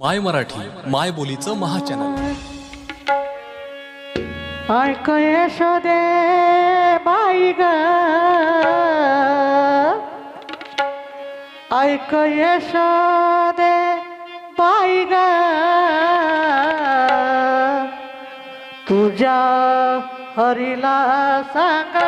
माय मराठी माय बोलीचं महाचॅनल. ऐक यशोदे बाई ग. ऐक यशोदे बाई ग. तुझ्या हरीला सांग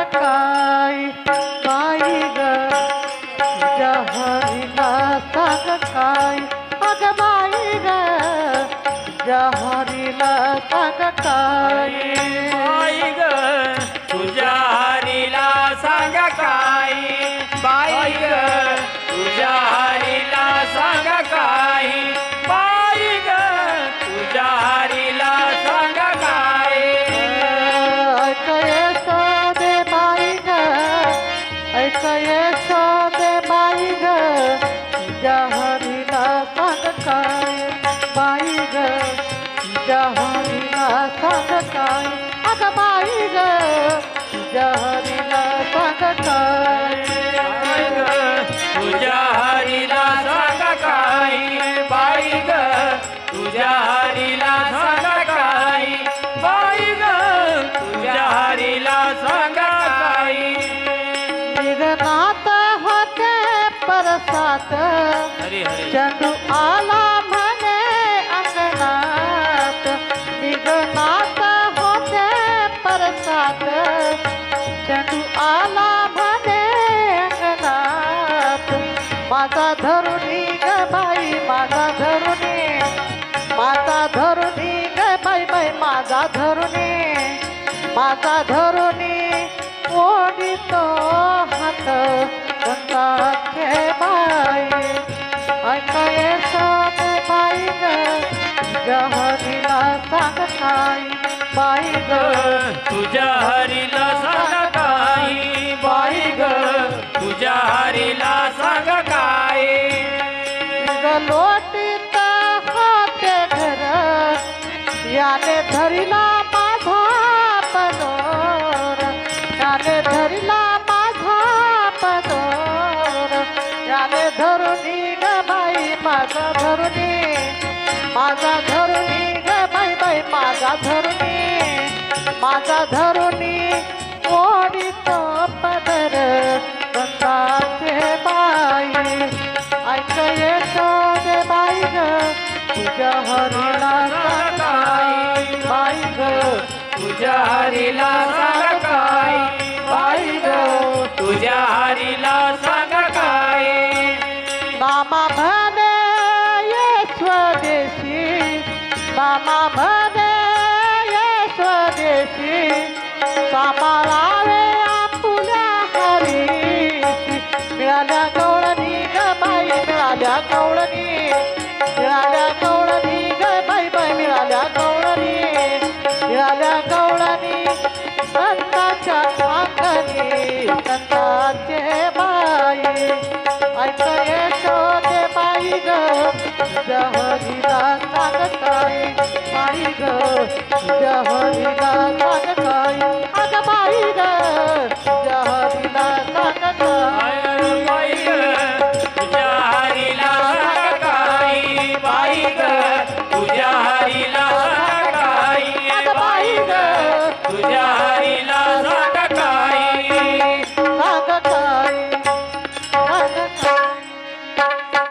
तुझ्या हरीला सांग काय बाई ग तुझ्या बाई ग? तुझ्या हरीला सांग काय बाई ग तुझ्या हरीला सांग काय बाई ग तुझ्या हरीला सांग काय बाई ग तुझ्या हरीला सांग काय निघनात होते परसात. चंदू आला माझा धरुणी ओढितो हात गंगाचे बाई ऐकाय सात बाई ग जहरीला सांग काय बाई ग तुझ्या हरीला सांग काय बाई ग तुझ्या हरीला सांग काय ग लोटीत होते घर याने धरिला याने धरला माझा पदोर याने धरुणी ग बाई माझा धरुणी माझा धरुणी ग बाई बाई माझा धरुणी माझा धरुणी ओढीतो पदर गंगाचे बाई. ऐक यशोदे बाई ग तुझ्या हरिला बाई ग तुझ्या हरिला मामा म्हणे ये स्वदेशी सांभाळावे आपुल्या हरीशी. मिळाल्या गवळणी ग बाई मिळाल्या गवळणी मिळाल्या गवळणी ग बाई बाई मिळाल्या गवळणी मिळाल्या गवळणी संताच्या मागणी संताचे बाई ऐक यशोदे बाई ग तुझ्या काय बाई ग तुझ्या हरीला